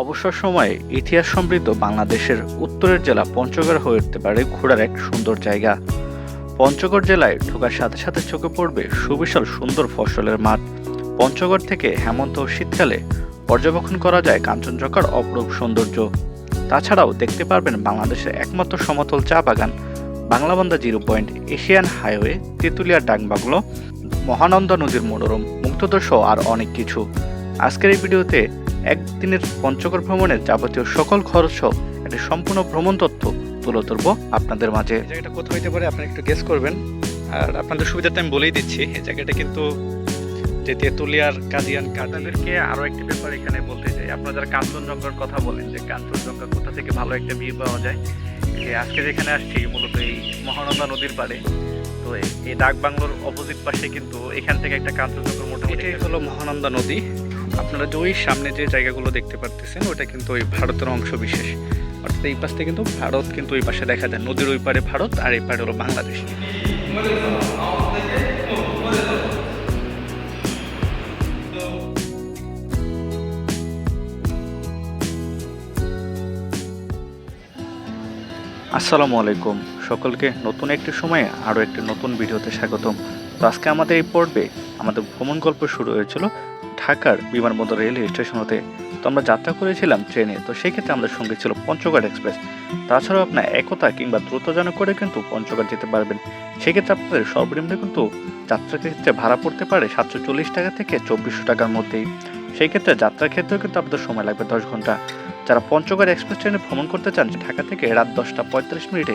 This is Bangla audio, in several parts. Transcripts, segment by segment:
অবসর সময়ে ইতিহাস সমৃদ্ধ বাংলাদেশের উত্তরের জেলা পঞ্চগড় হয়ে উঠতে পারে ঘোরার এক সুন্দর জায়গা। পঞ্চগড় জেলায় ঢোকার সাথে সাথে চোখে পড়বে সুবিশাল সুন্দর ফসলের মাঠ। পঞ্চগড় থেকে হেমন্ত ও শীতকালে পর্যবেক্ষণ করা যায় কাঞ্চনজঙ্ঘার অপরূপ সৌন্দর্য। তাছাড়াও দেখতে পারবেন বাংলাদেশের একমাত্র সমতল চা বাগান Banglabandha zero point Asian highway, Tetulia ডাকবাংলো, মহানন্দা নদীর মনোরম, মুক্তদর্শ আর অনেক কিছু। আজকের এই ভিডিওতে একদিনের পঞ্চগড় ভ্রমণের যাবতীয় সকল খরচ সহ একটি সম্পূর্ণ ভ্রমণ তথ্য তুলে ধরবো আপনাদের মাঝে। জায়গাটা কোথাও হইতে পারে আপনি একটু গেস করবেন। আর আপনাদের সুবিধাতে আমি বলেই দিচ্ছি এই জায়গাটা কিন্তু যে তেঁতুলিয়ার কাদিয়ান কাদাদেরকে আরও একটি ব্যাপার এখানে বলতে চাই। আপনারা যারা কাঞ্চনজঙ্ঘার কথা বলেন যে কাঞ্চনজঙ্ঘা কোথা থেকে ভালো একটা ভিউ পাওয়া যায় এই আজকে যেখানে আসছি মূলত এই মহানন্দা নদীর পাড়ে তো এই- ডাক বাংলোর অপোজিট পাশে কিন্তু এখান থেকে একটা কাঞ্চনজঙ্ঘার মোটামুটি হলো মহানন্দা নদী। আপনারা যে ওই সামনে যে জায়গাগুলো দেখতে পারতেছেন, ওটা কিন্তু ওই ভারতের অংশ বিশেষ। অর্থাৎ এই পাশ কিন্তু ভারত, কিন্তু ওই পাশে দেখা যায় নদীর ওই পারে ভারত আর এই পারে হলো বাংলাদেশ। আসসালামু আলাইকুম। সকলকে নতুন একটি সময়ে আরও একটি নতুন ভিডিওতে স্বাগতম। তো আজকে আমাদের এই পর্বে আমাদের ভ্রমণ গল্প শুরু হয়েছিল ঢাকার বিমানবন্দর রেল স্টেশন হতে। তো আমরা যাত্রা করেছিলাম ট্রেনে, তো সেই ক্ষেত্রে আমাদের সঙ্গে ছিল পঞ্চগড় এক্সপ্রেস। তাছাড়াও আপনার একতা কিংবা দ্রুতযান করে কিন্তু পঞ্চগড় যেতে পারবেন। সেক্ষেত্রে আপনাদের সর্বনিম্ন কিন্তু যাত্রার ক্ষেত্রে ভাড়া পড়তে পারে সাতশো চল্লিশ টাকা থেকে চব্বিশশো টাকার মধ্যেই। সেই ক্ষেত্রে যাত্রার ক্ষেত্রেও কিন্তু আপনাদের সময় লাগবে দশ ঘণ্টা। যারা পঞ্চগড় এক্সপ্রেস ট্রেনে ভ্রমণ করতে চান, ঢাকা থেকে রাত দশটা পঁয়তাল্লিশ মিনিটে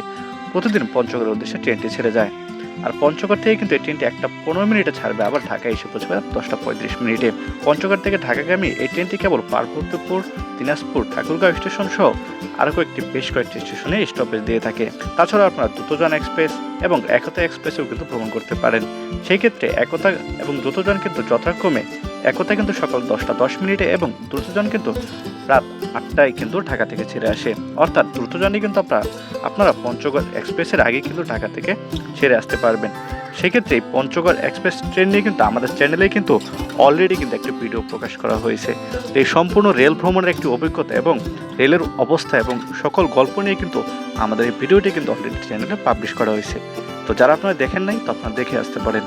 প্রতিদিন পঞ্চগড়ের উদ্দেশ্যে ট্রেনটি ছেড়ে যায়। আর পঞ্চগড় থেকে কিন্তু এই ট্রেনটি একটা পনেরো মিনিটে ছাড়বে, আবার ঢাকায় এসে পৌঁছবে দশটা পঁয়ত্রিশ মিনিটে। পঞ্চগড় থেকে ঢাকাগামী এই ট্রেনটি কেবল পার্বতীপুর, দিনাজপুর, ঠাকুরগাঁও স্টেশন সহ আরও কয়েকটি বেশ কয়েকটি স্টেশনে স্টপেজ দিয়ে থাকে। তাছাড়া আপনারা দ্রুতযান এক্সপ্রেস এবং একতা এক্সপ্রেসেও কিন্তু ভ্রমণ করতে পারেন। সেই ক্ষেত্রে একতা এবং দ্রুতযান কিন্তু যথাক্রমে একতা কিন্তু সকাল দশটা দশ মিনিটে এবং দ্রুতজন কিন্তু রাত আটটায় কিন্তু ঢাকা থেকে ছেড়ে আসে। অর্থাৎ দ্রুতযানে কিন্তু আপনারা আপনারা পঞ্চগড় এক্সপ্রেসের আগে কিন্তু ঢাকা থেকে ছেড়ে আসতে পারবেন। সেক্ষেত্রে পঞ্চগড় এক্সপ্রেস ট্রেন নিয়ে কিন্তু আমাদের চ্যানেলে কিন্তু অলরেডি কিন্তু একটি ভিডিও প্রকাশ করা হয়েছে। এই সম্পূর্ণ রেল ভ্রমণের একটি অভিজ্ঞতা এবং রেলের অবস্থা এবং সকল গল্প নিয়ে কিন্তু আমাদের এই ভিডিওটি কিন্তু অলরেডি চ্যানেলে পাবলিশ করা হয়েছে। তো যারা আপনারা দেখেন নাই, তো আপনারা দেখে আসতে পারেন।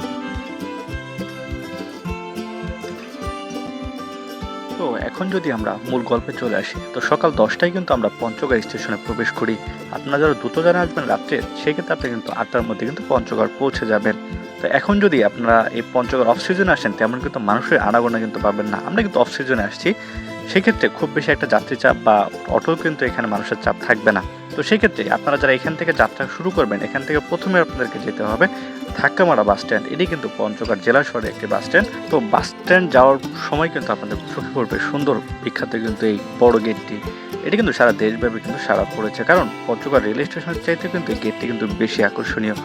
এখন যদি আমরা মূল গল্পে চলে আসি, তো সকাল দশটায় কিন্তু আমরা পঞ্চগড় স্টেশনে প্রবেশ করি। আপনারা যারা দ্রুত যারা আসবেন রাত্রে, সেক্ষেত্রে আপনি কিন্তু আটটার মধ্যে কিন্তু পঞ্চগড় পৌঁছে যাবেন। তো এখন যদি আপনারা এই পঞ্চগড় অফ সিজনে আসেন, তেমন কিন্তু মানুষের আনাগোনা কিন্তু পাবেন না। আমরা কিন্তু অফ সিজনে আসছি। সেক্ষেত্রে খুব বেশি একটা যাত্রী চাপ বা অটো কিন্তু এখানে মানুষের চাপ থাকবে না। তো সেক্ষেত্রে আপনারা যারা এখান থেকে যাত্রা শুরু করবেন, এখান থেকে প্রথমে আপনাদেরকে যেতে হবে ধাক্কামারা বাস স্ট্যান্ড। এটি কিন্তু পঞ্চগড় জেলা শহরে একটি বাস স্ট্যান্ড। তো বাস স্ট্যান্ড যাওয়ার সময় কিন্তু আপনাদের চোখে পড়বে সুন্দর বিখ্যাত কিন্তু এই বড় গেটটি। এটি কিন্তু সারা দেশব্যাপী কিন্তু সারা পড়েছে, কারণ পঞ্চগড় রেল স্টেশনের চাইতে কিন্তু এই গেটটি কিন্তু বেশি আকর্ষণীয়।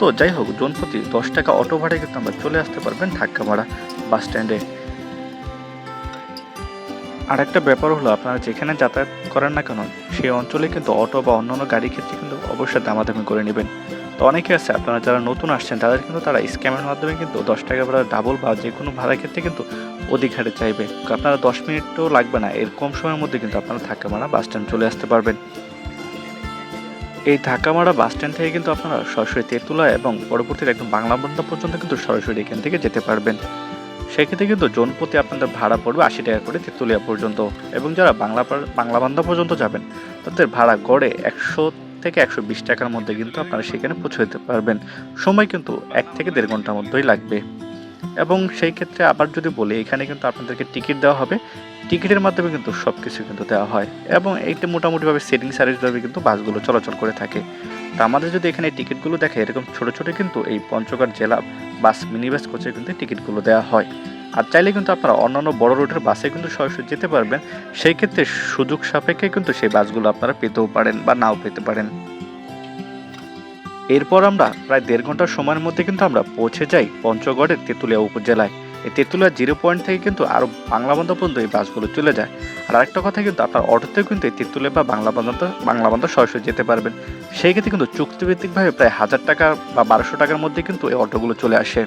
তো যাই হোক, জনপ্রতি দশ টাকা অটো ভাড়ায় কিন্তু আমরা চলে আসতে পারবেন ধাক্কামারা বাস স্ট্যান্ডে। আর একটা ব্যাপার হলো, আপনারা যেখানে যাতায়াত করেন না কেন, সেই অঞ্চলে কিন্তু অটো বা অন্যান্য গাড়ি ক্ষেত্রে কিন্তু অবশ্যই দামাদামি করে নেবেন। তো অনেকে আছে, আপনারা যারা নতুন আসছেন, তাদের কিন্তু তারা স্ক্যামের মাধ্যমে কিন্তু দশ টাকা ভাড়া ডাবল বা যে কোনো ভাড়া ক্ষেত্রে কিন্তু অধিক হারে চাইবে। আপনারা দশ মিনিটও লাগবে না, এর কম সময়ের মধ্যে কিন্তু আপনারা ধাক্কামারা বাস স্ট্যান্ড চলে আসতে পারবেন। এই ধাক্কামারা বাস স্ট্যান্ড থেকে কিন্তু আপনারা সরাসরি তেতুলা এবং পরবর্তীতে একদম বাংলা বন্ধা পর্যন্ত কিন্তু সরাসরি এখান থেকে যেতে পারবেন। সেক্ষেত্রে কিন্তু জনপ্রতি আপনাদের ভাড়া পড়বে আশি টাকা করে তেঁতুলিয়া পর্যন্ত। এবং যারা বাংলা বাংলা বান্ধব পর্যন্ত যাবেন, তাদের ভাড়া গড়ে একশো থেকে একশো বিশ টাকার মধ্যে কিন্তু আপনারা সেখানে পৌঁছে পারবেন। সময় কিন্তু এক থেকে দেড় ঘণ্টার মধ্যেই লাগবে। এবং সেই ক্ষেত্রে আবার যদি বলি, এখানে কিন্তু আপনাদেরকে টিকিট দেওয়া হবে। টিকিটের মাধ্যমে কিন্তু সব কিছু কিন্তু দেওয়া হয়। এবং এইটা মোটামুটিভাবে সেটিং সার্ভিসভাবে কিন্তু বাসগুলো চলাচল করে থাকে। তো আমাদের যদি এখানে টিকিটগুলো দেখে, এরকম ছোট ছোট কিন্তু এই পঞ্চগড় জেলা বাস মিনি বাস কোচে কিন্তু টিকিটগুলো দেওয়া হয়। আর চাইলে কিন্তু আপনারা অন্যান্য বড় রুটের বাসে কিন্তু সরাসরি যেতে পারবেন। সেই ক্ষেত্রে সুযোগ সাপেক্ষে কিন্তু সেই বাসগুলো আপনারা পেতেও পারেন বা নাও পেতে পারেন। এরপর আমরা প্রায় দেড় ঘণ্টার সময়ের মধ্যে কিন্তু আমরা পৌঁছে যাই পঞ্চগড়ের তেঁতুলিয়া উপজেলায়। এই তেঁতুলিয়া জিরো পয়েন্ট থেকে কিন্তু আরও বাংলা বান্ধা পর্যন্ত এই বাসগুলো চলে যায়। আর আরেকটা কথা কিন্তু আপনার অটোতেও কিন্তু এই তেঁতুলিয়া বা বাংলা বান্ধা বাংলা বান্ধা সরাসরি যেতে পারবেন। সেই ক্ষেত্রে কিন্তু চুক্তিভিত্তিকভাবে প্রায় হাজার টাকা বা বারোশো টাকার মধ্যে কিন্তু এই অটোগুলো চলে আসে।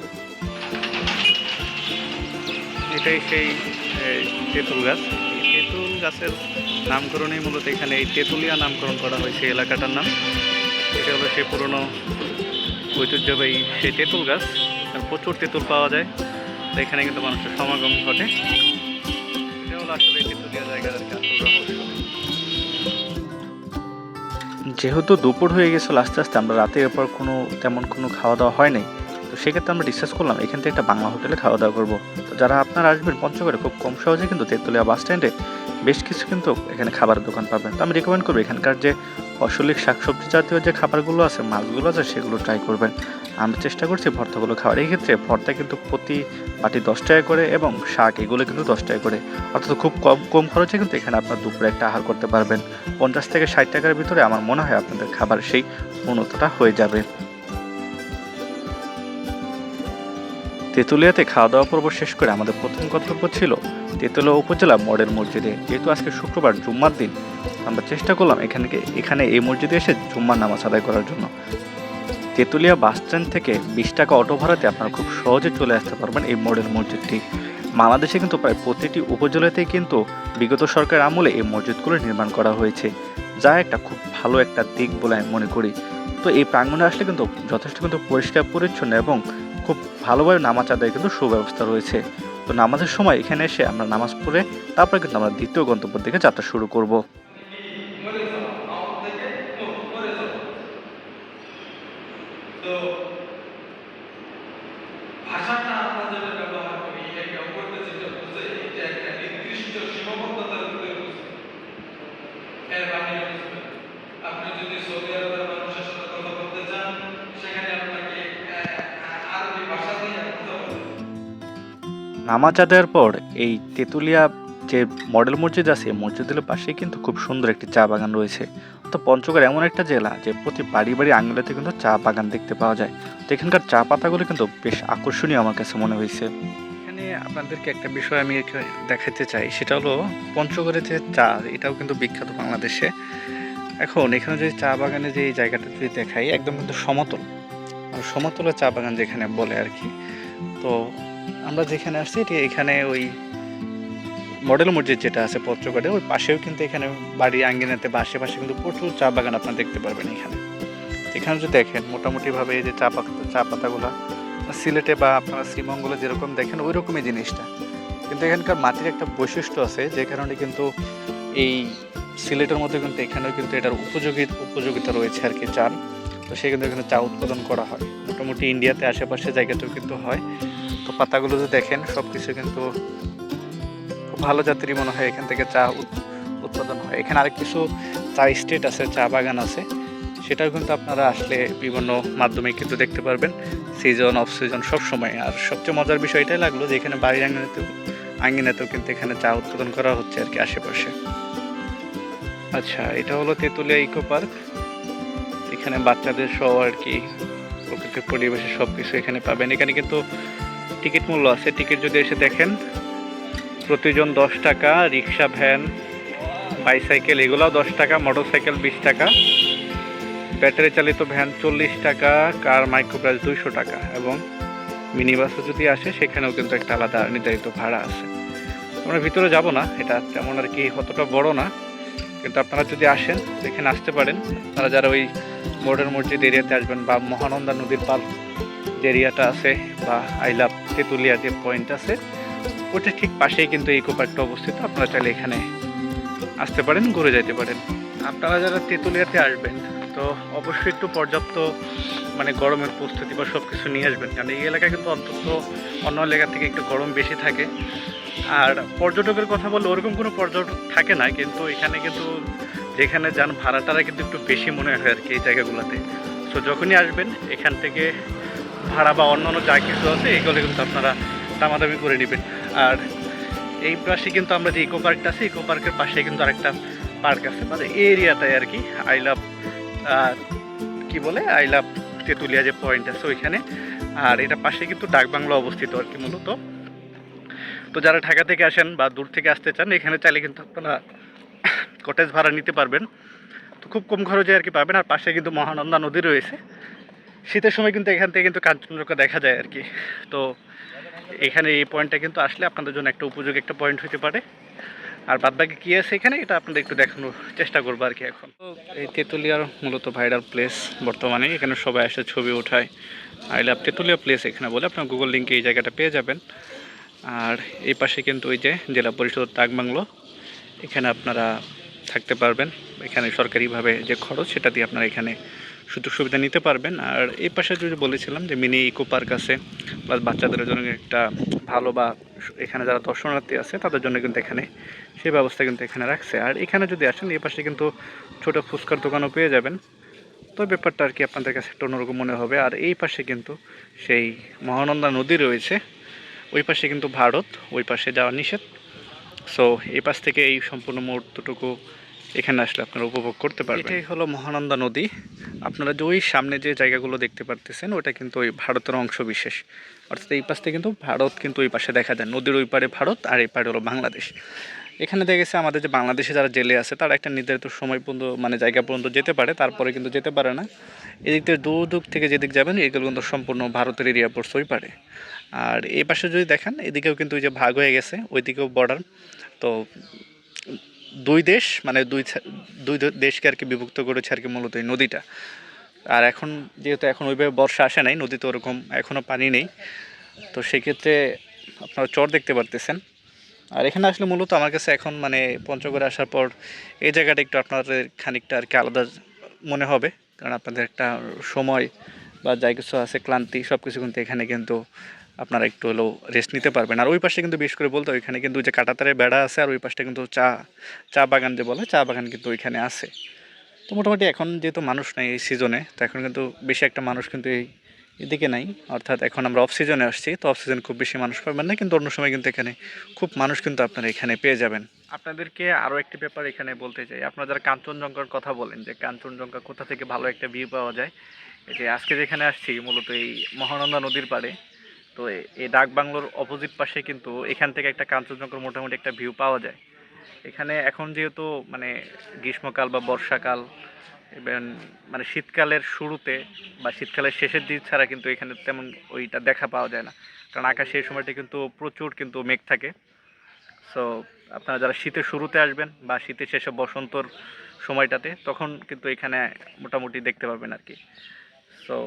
এটাই সেই তেঁতুল গাছ। তেঁতুল গাছের নামকরণেই মূলত এখানে এই তেঁতুলিয়া নামকরণ করা হয়েছে এলাকাটার নাম। এটা হলো সেই পুরনো ঐতিহ্যবাহী সেই তেঁতুল গাছ। প্রচুর তেঁতুল পাওয়া যায়। তো এখানে কিন্তু মানুষের সমাগম ঘটে। যেহেতু দুপুর হয়ে গেছিল আস্তে আস্তে, আমরা রাতের এরপর কোনো, তেমন কোনো খাওয়া দাওয়া হয় নাই তো সেক্ষেত্রে আমরা ডিসকাস করলাম, এখান থেকে একটা বাংলা হোটেলে খাওয়া দাওয়া করব। তো যারা আপনারা আসবেন পঞ্চগড়ে, খুব কম সহজে কিন্তু তেঁতুলিয়া বাস স্ট্যান্ডে বেশ কিছু কিন্তু এখানে খাবারের দোকান পাবেন। তো আমি রেকমেন্ড করব, এখানকার যে অসলিক শাকসবজি জাতীয় যে খাবারগুলো আছে, মাছগুলো আছে, সেগুলো ট্রাই করবেন। আমি চেষ্টা করছি ভর্তাগুলো খাওয়ার। এই ক্ষেত্রে ভর্তা কিন্তু প্রতি বাটি দশ টাকা করে এবং শাক, এগুলো কিন্তু দশ টাকা করে। অর্থাৎ খুব কম কম খরচে কিন্তু এখানে আপনার দুপুরে একটা আহার করতে পারবেন। পঞ্চাশ থেকে ষাট টাকার ভিতরে আমার মনে হয় আপনাদের খাবার সেই উন্নতটা হয়ে যাবে। তেঁতুলিয়াতে খাওয়া দাওয়া পর্ব শেষ করে আমাদের প্রথম কর্তব্য ছিল তেঁতুলিয়া উপজেলা মডেল মসজিদে। যেহেতু আজকে শুক্রবার, জুম্মার দিন, আমরা চেষ্টা করলাম এখানে এখানে এই মসজিদে এসে জুম্মার নামাজ আদায় করার জন্য। তেঁতুলিয়া বাস স্ট্যান্ড থেকে বিশ টাকা অটো ভাড়াতে আপনারা খুব সহজে চলে আসতে পারবেন এই মডেল মসজিদটি। বাংলাদেশে কিন্তু প্রায় প্রতিটি উপজেলাতেই কিন্তু বিগত সরকার আমলে এই মসজিদগুলো নির্মাণ করা হয়েছে, যা একটা খুব ভালো একটা দিক বলে আমি মনে করি। তো এই প্রাঙ্গণে আসলে কিন্তু যথেষ্ট কিন্তু পরিষ্কার, পরিচ্ছন্ন এবং খুব ভালোভাবে নামাজ আদায় কিন্তু সুব্যবস্থা রয়েছে। তো নামাজের সময় এখানে এসে আমরা নামাজ পড়ে তারপরে কিন্তু আমরা দ্বিতীয় গন্তব্যের দিকে যাত্রা শুরু করব। নামাজ আদায়ের পর এই তেঁতুলিয়া যে মডেল মসজিদ আছে মসজিদের পাশেই কিন্তু খুব সুন্দর একটি চা বাগান রয়েছে। তো পঞ্চগড় এমন একটা জেলা যে প্রতি বাড়ি বাড়ি আঙুলেতে কিন্তু চা বাগান দেখতে পাওয়া যায়। তো এখানকার চা পাতাগুলো কিন্তু বেশ আকর্ষণীয় আমার কাছে মনে হয়েছে। এখানে আপনাদেরকে একটা বিষয় আমি দেখাতে চাই, সেটা হলো পঞ্চগড়ের যে চা, এটাও কিন্তু বিখ্যাত বাংলাদেশে। এখন এখানে যে চা বাগানে যে জায়গাটা যদি দেখাই, একদম কিন্তু সমতল। আর সমতলের চা বাগান যেখানে বলে আর কি। তো আমরা যেখানে আসছি এটি এখানে ওই মডেল মসজিদ যেটা আছে পত্রগড়ে, ওই পাশেও কিন্তু এখানে বাড়ি আঙ্গিনাতে বা আশেপাশে কিন্তু প্রচুর চা বাগান আপনারা দেখতে পারবেন এখানে। এখানে যদি দেখেন, মোটামুটিভাবে এই যে চা পাতা, চা পাতাগুলা, সিলেটে বা আপনারা শ্রীমঙ্গলে যেরকম দেখেন ওই রকমই জিনিসটা। কিন্তু এখানকার মাটির একটা বৈশিষ্ট্য আছে, যে কারণে কিন্তু এই সিলেটের মধ্যে কিন্তু এখানেও কিন্তু এটার উপযোগী, উপযোগিতা রয়েছে আর কি চার তো সেই কিন্তু এখানে চা উৎপাদন করা হয়। মোটামুটি ইন্ডিয়াতে আশেপাশে জায়গাতেও কিন্তু হয়। তো পাতাগুলো যদি দেখেন সব কিছু কিন্তু খুব ভালো জাতেরই মনে হয় এখান থেকে চা উৎ- উৎপাদন হয়। এখানে আরেক কিছু চা স্টেট আছে, চা বাগান আছে। সেটাও কিন্তু আপনারা আসলে বিভিন্ন মাধ্যমে কিন্তু দেখতে পারবেন। সিজন অফ সিজন সব সময়। আর সবচেয়ে মজার বিষয় এটাই লাগল যে এখানে বাড়ির আঙ্গিনাতেও আঙ্গিনাতেও কিন্তু এখানে চা উৎপাদন করা হচ্ছে আর কি আশেপাশে। আচ্ছা এটা হলো তেঁতুলিয়া ইকো পার্ক। এখানে বাচ্চাদের সহ আর কি, প্রকৃতির পরিবেশে সব কিছু এখানে পাবেন। এখানে কিন্তু টিকিট মূল্য আছে টিকিট যদি এসে দেখেন, প্রতিজন দশ টাকা, রিক্সা ভ্যান বাইসাইকেল এগুলোও দশ টাকা মোটর সাইকেল বিশ টাকা ব্যাটারি চালিত ভ্যান চল্লিশ টাকা কার মাইক্রোবাস দুইশো টাকা এবং মিনি বাসও যদি আসে, সেখানেও কিন্তু একটা আলাদা নির্ধারিত ভাড়া আছে। আমরা ভিতরে যাব না, এটা তেমন আর কি অতটা বড় না, কিন্তু আপনারা যদি আসেন এখানে আসতে পারেন, আপনারা যারা ওই মডার্ন মসজিদ এরিয়াতে আসবেন বা মহানন্দা নদীর পাল এরিয়াটা আছে বা আইলাভ তেঁতুলিয়া যে পয়েন্ট আছে, ওটা ঠিক পাশেই কিন্তু ইকো পার্কটা অবস্থিত। আপনারা চাইলে এখানে আসতে পারেন, ঘুরে যেতে পারেন। আপনারা যারা তেঁতুলিয়াতে আসবেন, তো অবশ্যই একটু পর্যাপ্ত মানে গরমের প্রস্তুতি বা সব কিছু নিয়ে আসবেন। কারণ এই এলাকায় কিন্তু অন্তত অন্য এলাকা থেকে একটু গরম বেশি থাকে। আর পর্যটকের কথা বললে ওরকম কোনো পর্যটক থাকে না, কিন্তু এখানে কিন্তু যেখানে যান ভাড়াটারা কিন্তু একটু বেশি মনে হয় আর কি এই জায়গাগুলোতে। সো যখনই আসবেন, এখান থেকে ভাড়া বা অন্য অন্য যা কিছু আছে, এগুলো কিন্তু আপনারা দামাদামি করে নেবেন। আর এই পাশে কিন্তু আমরা যে ইকো পার্কটা আছে ইকো পার্কের পাশে কিন্তু আরেকটা পার্ক আছে। মানে এই এরিয়াটায় আর কি আই লাভ কি বলে? আই লাভ তেঁতুলিয়া যে পয়েন্ট আছে ওইখানে। আর এটা পাশে কিন্তু ডাকবাংলা অবস্থিত আর কি মূলত। তো যারা ঢাকা থেকে আসেন বা দূর থেকে আসতে চান, এখানে চাইলে কিন্তু আপনারা কটেজ ভাড়া নিতে পারবেন। তো খুব কম খরচে আর কি পাবেন। আর পাশে কিন্তু মহানন্দা নদী রয়েছে। শীতের সময় কিন্তু এখান থেকে কিন্তু কাঞ্চনজঙ্ঘা দেখা যায় আর কি। তো এখানে এই পয়েন্টটা কিন্তু আসলে আপনাদের জন্য একটা উপযোগী একটা পয়েন্ট হতে পারে। আর বাদ বাকি কী আছে এখানে, এটা আপনাদের একটু দেখানোর চেষ্টা করব আর কি এখন। তো এই তেঁতুলিয়ার মূলত ভাইরাল প্লেস বর্তমানে, এখানে সবাই এসে ছবি ওঠায়। আই লাভ তেঁতুলিয়া প্লেস এখানে বলে, আপনার গুগল লিঙ্কে এই জায়গাটা পেয়ে যাবেন। আর এই পাশে কিন্তু ওই যে জেলা পরিষদ ডাকবাংলো এখানে আপনারা থাকতে পারবেন। এখানে সরকারিভাবে যে খরচ, সেটা দিয়ে আপনারা এখানে সুযোগ সুবিধা নিতে পারবেন। আর এই পাশে যদি বলেছিলাম যে মিনি ইকো পার্ক আছে প্লাস বাচ্চাদের জন্য একটা ভালো বা এখানে যারা দর্শনার্থী আছে, তাদের জন্য কিন্তু এখানে সেই ব্যবস্থা কিন্তু এখানে রাখছে। আর এখানে যদি আসেন, এই পাশে কিন্তু ছোটো ফুচকার দোকানও পেয়ে যাবেন। তো ব্যাপারটা আর কি আপনাদের কাছে একটু অন্যরকম মনে হবে। আর এই পাশে কিন্তু সেই মহানন্দা নদী রয়েছে। ওই পাশে কিন্তু ভারত, ওই পাশে যাওয়া নিষেধ। সো এই পাশ থেকে এই সম্পূর্ণ মুহূর্তটুকু এখানে আসলে আপনারা উপভোগ করতে পারবেন। এটাই হলো মহানন্দা নদী। আপনারা যে ওই সামনে যে জায়গাগুলো দেখতে পারতেছেন, ওটা কিন্তু ওই ভারতের অংশ বিশেষ। অর্থাৎ এই পাশ থেকে কিন্তু ভারত কিন্তু ওই পাশে দেখা যায়। নদীর ওই পারে ভারত আর এই পারে হলো বাংলাদেশ। এখানে দেখেছে আমাদের যে বাংলাদেশে যারা জেলে আছে, তারা একটা নির্ধারিত সময় পর্যন্ত মানে জায়গা পর্যন্ত যেতে পারে, তারপরে কিন্তু যেতে পারে না। এদিক থেকে দূর দূর থেকে যেদিক যাবেন, এগুলো কিন্তু সম্পূর্ণ ভারতের এরিয়া পড়ছে ওই পারে। আর এই পাশে যদি দেখেন, এদিকেও কিন্তু ওই যে ভাগ হয়ে গেছে, ওইদিকেও বর্ডার তো দুই দেশ মানে দুই দুই দেশকে আর কি বিভক্ত করেছে আর কি মূলত এই নদীটা। আর এখন যেহেতু এখন ওইভাবে বর্ষা আসে নাই, নদীতে ওরকম এখনও পানি নেই। তো সেক্ষেত্রে আপনারা চর দেখতে পারতেছেন। আর এখানে আসলে মূলত আমার কাছে এখন মানে পঞ্চগড়ে আসার পর এই জায়গাটা একটু আপনাদের খানিকটা আর কি আলাদা মনে হবে। কারণ আপনাদের একটা সময় বা যাই কিছু আছে, ক্লান্তি সব কিছু কিন্তু এখানে কিন্তু আপনারা একটু হলেও রেস্ট নিতে পারবেন। আর ওই পাশে কিন্তু বিশেষ করে বলতে ওইখানে কিন্তু যে কাটাতারে বেড়া আছে, আর ওই পাশটা কিন্তু চা চা বাগান যে বলে, চা বাগান কিন্তু ওইখানে আছে। তো মোটামুটি এখন যেহেতু মানুষ নেই এই সিজনে তো এখন কিন্তু বেশি একটা মানুষ কিন্তু এই এদিকে নাই। অর্থাৎ এখন আমরা অফ সিজনে আসছি, তো অফ সিজন খুব বেশি মানুষ পাবেন না, কিন্তু অন্য সময় কিন্তু এখানে খুব মানুষ কিন্তু আপনারা এখানে পেয়ে যাবেন। আপনাদেরকে আরও একটি ব্যাপার এখানে বলতে চাই, আপনারা যারা কাঞ্চনজঙ্ঘার কথা বলেন যে কাঞ্চনজঙ্ঘা কোথা থেকে ভালো একটা ভিউ পাওয়া যায়, এই যে আজকে যেখানে আসছি, মূলত এই মহানন্দা নদীর পাড়ে তো এই ডাক বাংলোর অপোজিট পাশে কিন্তু এখান থেকে একটা কাঞ্চনজঙ্ঘার মোটামুটি একটা ভিউ পাওয়া যায়। এখানে এখন যেহেতু মানে গ্রীষ্মকাল বা বর্ষাকাল এবং মানে শীতকালের শুরুতে বা শীতকালের শেষের দিক ছাড়া কিন্তু এখানে তেমন ওইটা দেখা পাওয়া যায় না। কারণ আকাশে এই সময়টা কিন্তু প্রচুর কিন্তু মেঘ থাকে। সো আপনারা যারা শীতের শুরুতে আসবেন বা শীতের শেষে বসন্তর সময়টাতে, তখন কিন্তু এখানে মোটামুটি দেখতে পাবেন আর কি। সো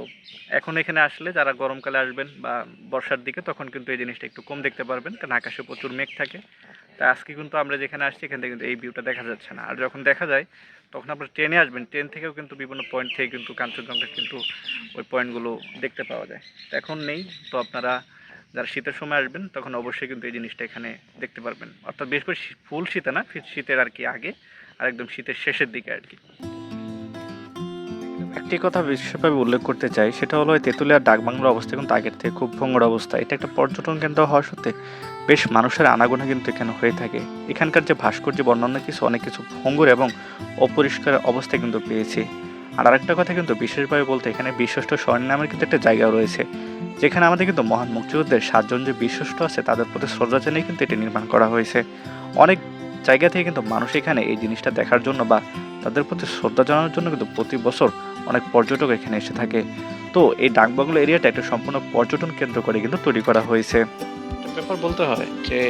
এখন এখানে আসলে যারা গরমকালে আসবেন বা বর্ষার দিকে, তখন কিন্তু এই জিনিসটা একটু কম দেখতে পারবেন। কারণ আকাশে প্রচুর মেঘ থাকে। তা আজকে কিন্তু আমরা যেখানে আসছি, এখান থেকে কিন্তু এই ভিউটা দেখা যাচ্ছে না। আর যখন দেখা যায়, তখন আপনারা ট্রেনে আসবেন। ট্রেন থেকেও কিন্তু বিভিন্ন পয়েন্ট থেকে কিন্তু কাঞ্চনজঙ্ঘা কিন্তু ওই পয়েন্টগুলো দেখতে পাওয়া যায়। এখন নেই। তো আপনারা যারা শীতের সময় আসবেন, তখন অবশ্যই কিন্তু এই জিনিসটা এখানে দেখতে পারবেন। অর্থাৎ বেশ করে ফুল শীতে না, শীতের আর কি আগে, আর একদম শীতের শেষের দিকে আর কি। একটি কথা বিশেষভাবে উল্লেখ করতে চাই, সেটা হলো তেঁতুলিয়ার ডাকবাংলার অবস্থা কিন্তু আগের থেকে খুব ভঙ্গর অবস্থা। এটা একটা পর্যটন কেন্দ্র হওয়া সত্ত্বে বেশ মানুষের আনাগোনা কিন্তু এখানে হয়ে থাকে। এখানকার যে ভাস্কর্য বর্ণনা কিছু, অনেক কিছু ভঙ্গুর এবং অপরিষ্কার অবস্থায় কিন্তু পেয়েছি। আর আরেকটা কথা কিন্তু বিশেষভাবে বলতে, এখানে বিশ্বস্ত স্বর্ণ নামের কিন্তু একটা জায়গা রয়েছে, যেখানে আমাদের কিন্তু মহান মুক্তিযুদ্ধের সাতজন যে বিশ্বস্ত আছে, তাদের প্রতি শ্রদ্ধা জানিয়ে কিন্তু এটি নির্মাণ করা হয়েছে। অনেক জায়গা থেকে কিন্তু মানুষ এখানে এই জিনিসটা দেখার জন্য বা তাদের প্রতি শ্রদ্ধা জানানোর জন্য কিন্তু প্রতি বছর অনেক পর্যটক এখানে এসে থাকে। তো এই ডাকবাংলো এরিয়াটা একটা সম্পূর্ণ পর্যটন কেন্দ্র করে কিন্তু তৈরি করা হয়েছে। ব্যাপার বলতে হয় যে,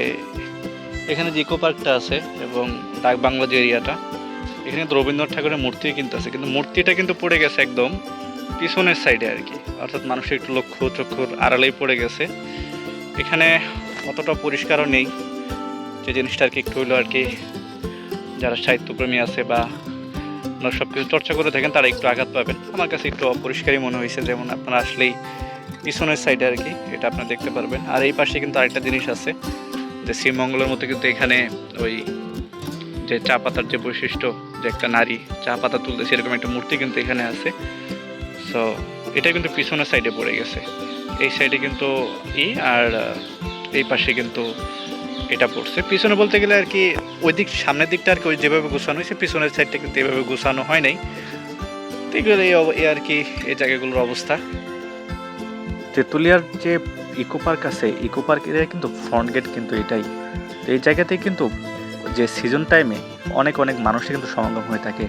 এখানে যে ইকো পার্কটা আছে এবং ডাকবাংলা যে এরিয়াটা, এখানে কিন্তু রবীন্দ্রনাথ ঠাকুরের মূর্তি কিন্তু আছে, কিন্তু মূর্তিটা কিন্তু পড়ে গেছে একদম পিছনের সাইডে আর কি। অর্থাৎ মানুষের একটু লক্ষ্য চক্ষুর আড়ালেই পড়ে গেছে। এখানে অতটা পরিষ্কারও নেই। যে জিনিসটা আর কি একটু হইল আর কি যারা সাহিত্যপ্রেমী আছে বা আপনারা সব কিছু চর্চা করে থাকেন, তারা একটু আঘাত পাবেন। আমার কাছে একটু অপরিষ্কারই মনে হয়েছে, যেমন আপনারা আসলেই পিছনের সাইডে আর কি, এটা আপনারা দেখতে পারবেন। আর এই পাশে কিন্তু আরেকটা জিনিস আছে, যে শ্রীমঙ্গলের মতো কিন্তু এখানে ওই যে চা পাতার যে বৈশিষ্ট্য, যে একটা নারী চা পাতা তুলতে সেরকম একটা মূর্তি কিন্তু এখানে আছে। সো এটা কিন্তু পিছনের সাইডে পড়ে গেছে। এই সাইডে কিন্তু ই, আর এই পাশে কিন্তু এটা পড়ছে। পিছনে বলতে গেলে আর কি ওই দিক সামনের দিকটা আর কি ওই যেভাবে গুছানো হয়েছে, পিছনের সাইডটা কিন্তু এভাবে গুছানো হয় নাই। এই আর কি এই জায়গাগুলোর অবস্থা। তেঁতুলিয়ার যে ইকো পার্ক আছে, ইকো পার্কের কিন্তু ফ্রন্ট গেট কিন্তু এটাই। তো এই জায়গাতে কিন্তু যে সিজন টাইমে অনেক অনেক মানুষের কিন্তু সমাগম হয়ে থাকে।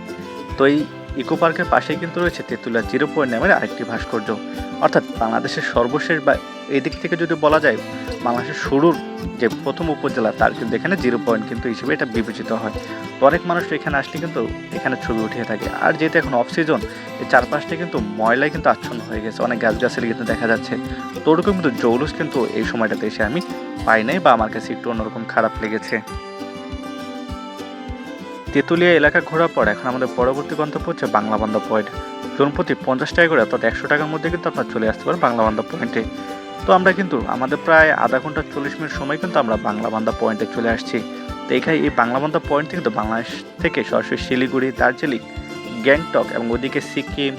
তো এই ইকো পার্কের পাশেই কিন্তু রয়েছে তেঁতুলিয়া জিরো পয়েন্ট নামের আরেকটি ভাস্কর্য। অর্থাৎ বাংলাদেশের সর্বশেষ বা এই দিক থেকে যদি বলা যায়, বাংলাদেশের শুরুর যে প্রথম উপজেলা, তার কিন্তু এখানে জিরো পয়েন্ট কিন্তু হিসেবে এটা বিবেচিত হয়। তো অনেক মানুষ এখানে আসলে কিন্তু এখানে ছবি উঠিয়ে থাকে। আর যেহেতু এখন অফ সিজন এই চারপাশটা কিন্তু ময়লায় কিন্তু আচ্ছন্ন হয়ে গেছে। অনেক গাছ গাছালি কিন্তু দেখা যাচ্ছে। তো ওরকম কিন্তু জৌলুস কিন্তু এই সময়টাতে এসে আমি পাই নাই বা আমার কাছে একটু অন্যরকম খারাপ লেগেছে। তেঁতুলিয়া এলাকা ঘোরার পর এখন আমাদের পরবর্তী গন্তব্য হচ্ছে বাংলাবান্ধা পয়েন্ট। জনপ্রতি পঞ্চাশ টাকা করে অর্থাৎ একশো টাকার মধ্যে কিন্তু আপনার চলে আসতে পারেন বাংলাবান্ধা পয়েন্টে। তো আমরা কিন্তু আমাদের প্রায় আধা ঘণ্টা চল্লিশ মিনিট সময় কিন্তু আমরা বাংলাবান্ধা পয়েন্টে চলে আসছি। তো এখানে এই বাংলাবান্ধা পয়েন্ট কিন্তু বাংলাদেশ থেকে সরাসরি শিলিগুড়ি, দার্জিলিং, গ্যাংটক এবং ওদিকে সিকিম,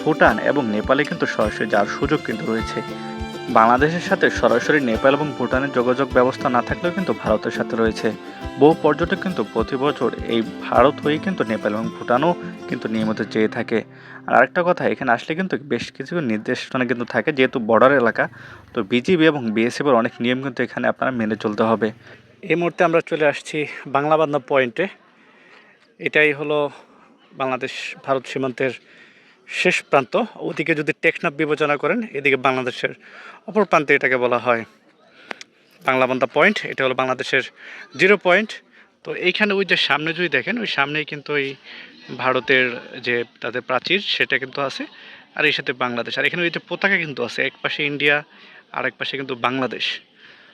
ভুটান এবং নেপালে কিন্তু সরাসরি যাওয়ার সুযোগ কিন্তু রয়েছে। বাংলাদেশের সাথে সরাসরি নেপাল এবং ভুটানের যোগাযোগ ব্যবস্থা না থাকলেও কিন্তু ভারতের সাথে রয়েছে। বহু পর্যটক কিন্তু প্রতি বছর এই ভারত হয়েই কিন্তু নেপাল এবং ভুটানও কিন্তু নিয়মিত যেয়ে থাকে। আর আরেকটা কথা, এখানে আসলে কিন্তু বেশ কিছু নির্দেশনা কিন্তু থাকে, যেহেতু বর্ডার এলাকা, তো বিজিবি এবং বিএসএফ এর অনেক নিয়ম কিন্তু এখানে আপনারা মেনে চলতে হবে। এই মুহূর্তে আমরা চলে আসছি বাংলাবান্ধা পয়েন্টে এটাই হলো বাংলাদেশ ভারত সীমান্তের শেষ প্রান্ত। ওদিকে যদি টেকনাফ বিবেচনা করেন, এদিকে বাংলাদেশের অপর প্রান্তে এটাকে বলা হয়। বাংলাবান্ধা পয়েন্ট এটা হলো বাংলাদেশের জিরো পয়েন্ট তো এইখানে ওই যে সামনে যদি দেখেন, ওই সামনেই কিন্তু ওই ভারতের যে তাদের প্রাচীর, সেটা কিন্তু আছে। আর এই সাথে বাংলাদেশ। আর এখানে ওই যে পতাকা কিন্তু আছে, এক পাশে ইন্ডিয়া আর এক পাশে কিন্তু বাংলাদেশ।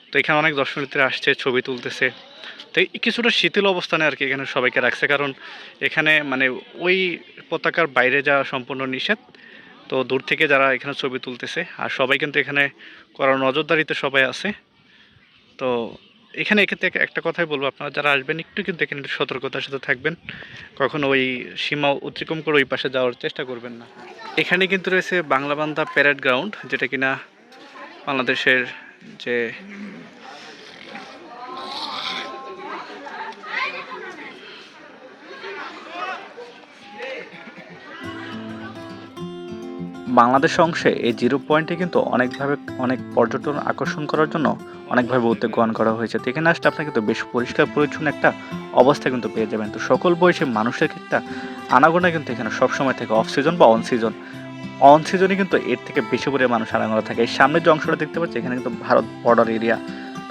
তো এখানে অনেক দর্শনার্থীরা আসছে, ছবি তুলতেছে। তো কিছুটা শীতল অবস্থানে আর কি এখানে সবাইকে রাখছে। কারণ এখানে মানে ওই পতাকার বাইরে যাওয়া সম্পূর্ণ নিষেধ। তো দূর থেকে যারা এখানে ছবি তুলতেছে, আর সবাই কিন্তু এখানে করার নজরদারিতে সবাই আছে। তো এখানে এক্ষেত্রে একটা কথাই বলব, আপনারা যারা আসবেন একটু কিন্তু এখানে একটু সতর্কতার সাথে থাকবেন। কখনো ওই সীমা অতিক্রম করে ওই পাশে যাওয়ার চেষ্টা করবেন না। এখানে কিন্তু রয়েছে বাংলাবান্ধা প্যারেড গ্রাউন্ড, যেটা কিনা বাংলাদেশের যে বাংলাদেশ অংশে এই জিরো পয়েন্টে কিন্তু অনেকভাবে অনেক পর্যটন আকর্ষণ করার জন্য অনেকভাবে উদ্যোগ গ্রহণ করা হয়েছে। এখানে আসলে আপনার কিন্তু বেশ পরিষ্কার পরিচ্ছন্ন একটা অবস্থা কিন্তু পেয়ে যাবেন। তো সকল বয়সী মানুষের ক্ষেত্রে আনাগোনা কিন্তু এখানে সবসময় থাকে অফ সিজন বা অন সিজন অন সিজনে কিন্তু এর থেকে বেশি করে মানুষ আনাগোনা থাকে। এই সামনের যে অংশটা দেখতে পাচ্ছি, এখানে কিন্তু ভারত বর্ডার এরিয়া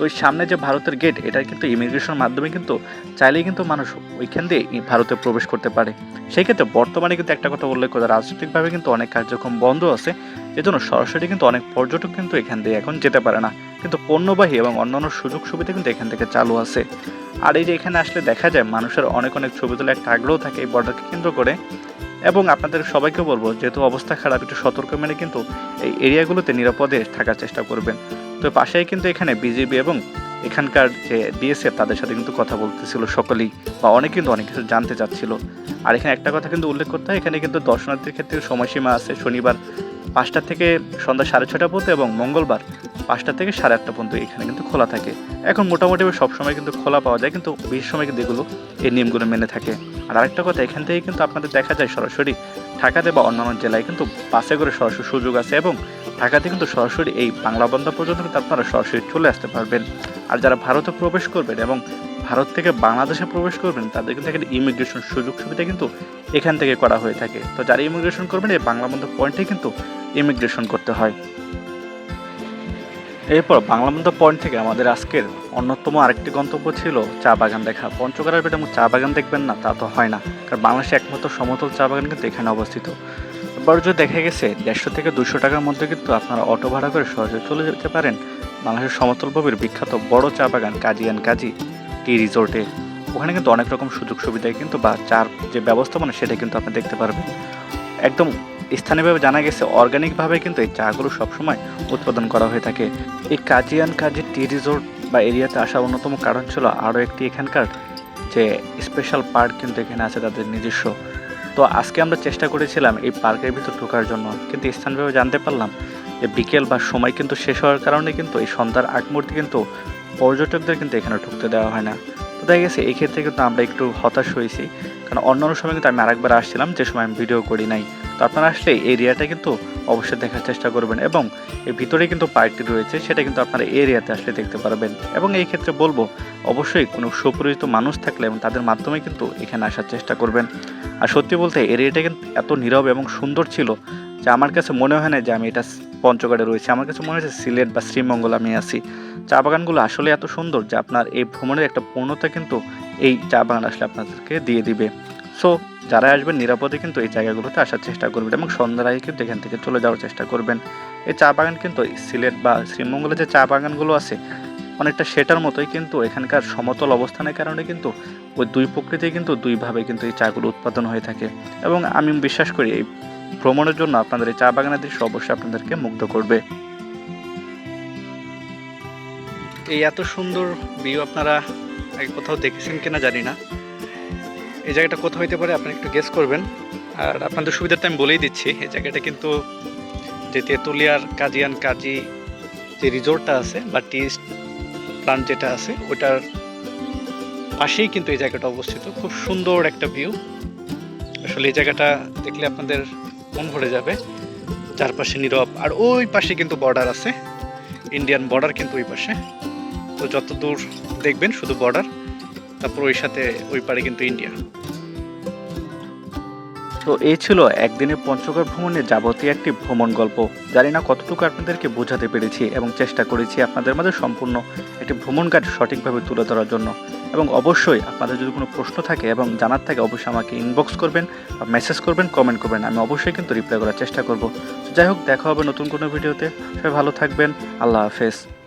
তো ওই সামনে যে ভারতের গেট এটা কিন্তু ইমিগ্রেশন মাধ্যমে কিন্তু চাইলেই কিন্তু মানুষ ওইখান দিয়ে ভারতে প্রবেশ করতে পারে। সেই ক্ষেত্রে বর্তমানে কিন্তু একটা কথা উল্লেখ করে, রাজনৈতিকভাবে কিন্তু অনেক কার্যক্রম বন্ধ আছে এজন্য সরাসরি কিন্তু অনেক পর্যটক কিন্তু এখান দিয়ে এখন যেতে পারে না। কিন্তু পণ্যবাহী এবং অন্যান্য সুযোগ সুবিধা কিন্তু এখান থেকে চালু আছে। আর এই যে এখানে আসলে দেখা যায়, মানুষের অনেক অনেক ছবি তোলা একটা আগ্রহ থাকে এই বর্ডারকে কেন্দ্র করে। এবং আপনাদের সবাইকে বলব, যেহেতু অবস্থা খারাপ, একটু সতর্ক মেনে কিন্তু এই এরিয়াগুলোতে নিরাপদে থাকার চেষ্টা করবেন। তো পাশেই কিন্তু এখানে বিজেপি এবং এখানকার যে বিএসএফ, তাদের সাথে কিন্তু কথা বলতেছিল সকলেই বা অনেক কিন্তু অনেক কিছু জানতে চাচ্ছিল। আর এখানে একটা কথা কিন্তু উল্লেখ করতে হয়, এখানে কিন্তু দর্শনার্থীর ক্ষেত্রে সময়সীমা আছে শনিবার পাঁচটা থেকে সন্ধ্যা সাড়ে ছটা পর্যন্ত এবং মঙ্গলবার পাঁচটা থেকে সাড়ে আটটা পর্যন্ত এখানে কিন্তু খোলা থাকে। এখন মোটামুটি সবসময় কিন্তু খোলা পাওয়া যায়, কিন্তু বিশেষ সময় কিন্তু এগুলো, এই নিয়মগুলো মেনে থাকে। আর আরেকটা কথা, এখান থেকে কিন্তু আপনাদের দেখা যায় সরাসরি ঢাকাতে বা অন্যান্য জেলায় কিন্তু বাসে করে সরাসরি সুযোগ আছে এবং ঢাকাতে কিন্তু সরাসরি এই বাংলা বন্দর পর্যন্ত কিন্তু আপনারা সরাসরি চলে আসতে পারবেন। আর যারা ভারতে প্রবেশ করবেন এবং ভারত থেকে বাংলাদেশে প্রবেশ করবেন, তাদের কিন্তু এখানে ইমিগ্রেশন সুযোগ সুবিধা কিন্তু এখান থেকে করা হয়ে থাকে। তো যারা ইমিগ্রেশন করবেন, এই বাংলা বন্দর পয়েন্টে কিন্তু ইমিগ্রেশন করতে হয়। এরপর বাংলাবন্ধ পয়েন্ট থেকে আমাদের আজকের অন্যতম আরেকটি গন্তব্য ছিল চা বাগান দেখা। পঞ্চগড়ের বেটা চা বাগান দেখবেন না, তা তো হয় না। কারণ বাংলাদেশে একমাত্র সমতল চা বাগান কিন্তু এখানে অবস্থিত। এবার যে দেখা গেছে, দেড়শো থেকে দুশো টাকার মধ্যে কিন্তু আপনারা অটো ভাড়া করে সহজে চলে যেতে পারেন বাংলাদেশের সমতল ভূমির বিখ্যাত বড় চা বাগান কাজী অ্যান্ড কাজী টি রিসোর্টে। ওখানে কিন্তু অনেক রকম সুযোগ সুবিধায় কিন্তু বা চার যে ব্যবস্থাপনা সেটা কিন্তু আপনি দেখতে পারবেন। একদম স্থানীয়ভাবে জানা গেছে, অর্গানিকভাবে কিন্তু এই চাগুলো সবসময় উৎপাদন করা হয়ে থাকে। এই কাজিয়ান কাজী টি রিসোর্ট বা এরিয়াতে আসার অন্যতম কারণ ছিল আরও একটি এখানকার যে স্পেশাল পার্ক কিন্তু এখানে আছে তাদের নিজস্ব তো আজকে আমরা চেষ্টা করেছিলাম এই পার্কের ভিতর ঢোকার জন্য, কিন্তু স্থানীয়ভাবে জানতে পারলাম যে বিকেল বা সময় কিন্তু শেষ হওয়ার কারণে কিন্তু এই সন্ধ্যার আট মুহূর্তে কিন্তু পর্যটকদের কিন্তু এখানে ঢুকতে দেওয়া হয় না। তো দেখা গেছে, এই ক্ষেত্রে কিন্তু আমরা একটু হতাশ হয়েছি, কারণ অন্যান্য সময় কিন্তু আমি আরেকবার আসছিলাম, যে সময় আমি ভিডিও করি নাই। তো আপনারা আসলে এরিয়াটা কিন্তু অবশ্যই দেখার চেষ্টা করবেন এবং এর ভিতরে কিন্তু পার্কটি রয়েছে, সেটা কিন্তু আপনারা এরিয়াতে আসলে দেখতে পারবেন। এবং এই ক্ষেত্রে বলব, অবশ্যই কোনো সুপরিচিত মানুষ থাকলে এবং তাদের মাধ্যমে কিন্তু এখানে আসার চেষ্টা করবেন। আর সত্যি বলতে এরিয়াটা কিন্তু এত নীরব এবং সুন্দর ছিল যে আমার কাছে মনে হয় না যে আমি এটা পঞ্চগড়ে রয়েছে। আমার কাছে মনে হচ্ছে সিলেট বা শ্রীমঙ্গল আমি আছি। চা বাগানগুলো আসলে এত সুন্দর যে আপনার এই ভ্রমণের একটা পূর্ণতা কিন্তু এই চা বাগান আসলে আপনাদেরকে দিয়ে দিবে। সো যারা আসবেন, নিরাপদে কিন্তু এই জায়গাগুলোতে আসার চেষ্টা করবেন এবং সন্ধ্যার আগে কিন্তু এখান থেকে চলে যাওয়ার চেষ্টা করবেন। এই চা বাগান কিন্তু সিলেট বা শ্রীমঙ্গলে যে চা বাগানগুলো আছে, অনেকটা সেটার মতোই কিন্তু এখানকার সমতল অবস্থানের কারণে কিন্তু ওই দুই প্রকৃতি কিন্তু দুইভাবে কিন্তু এই চাগুলো উৎপাদন হয়ে থাকে। এবং আমি বিশ্বাস করি এই ভ্রমণের জন্য আপনাদের এই চা বাগানের দৃশ্য অবশ্যই আপনাদেরকে মুগ্ধ করবে। এই এত সুন্দর ভিউ আপনারা আগে কোথাও দেখেছেন কিনা জানি না। এই জায়গাটা কোথাও হইতে পারে আপনারা একটু গেস করবেন। আর আপনাদের সুবিধার্থে আমি বলেই দিচ্ছি, এই জায়গাটা কিন্তু যে তেঁতুলিয়ার কাজিয়ান কাজী যে রিসোর্টটা আছে বা টি প্লান্ট যেটা আছে, ওটার পাশেই কিন্তু এই জায়গাটা অবস্থিত। খুব সুন্দর একটা ভিউ আসলে এই জায়গাটা দেখলে আপনাদের মন ভরে যাবে। চারপাশে নীরব। আর ওই পাশে কিন্তু বর্ডার আছে। ইন্ডিয়ান বর্ডার কিন্তু ওই পাশে। তো যত দূর দেখবেন শুধু বর্ডার তারপর ওই সাথে ওই পারে কিন্তু ইন্ডিয়া তো এই ছিল একদিনে পঞ্চগড় ভ্রমণের যাবতীয় একটি ভ্রমণ গল্প। জানি না কতটুকু আপনাদেরকে বোঝাতে পেরেছি এবং চেষ্টা করেছি আপনাদের মাঝে সম্পূর্ণ একটি ভ্রমণ কার্ড সঠিকভাবে তুলে ধরার জন্য। এবং অবশ্যই আপনাদের যদি কোনো প্রশ্ন থাকে এবং জানার থাকে, অবশ্যই আমাকে ইনবক্স করবেন বা মেসেজ করবেন কমেন্ট করবেন। আমি অবশ্যই কিন্তু রিপ্লাই করার চেষ্টা করব। যাই হোক, দেখা হবে নতুন কোনো ভিডিওতে। সবাই ভালো থাকবেন। আল্লাহ হাফেজ।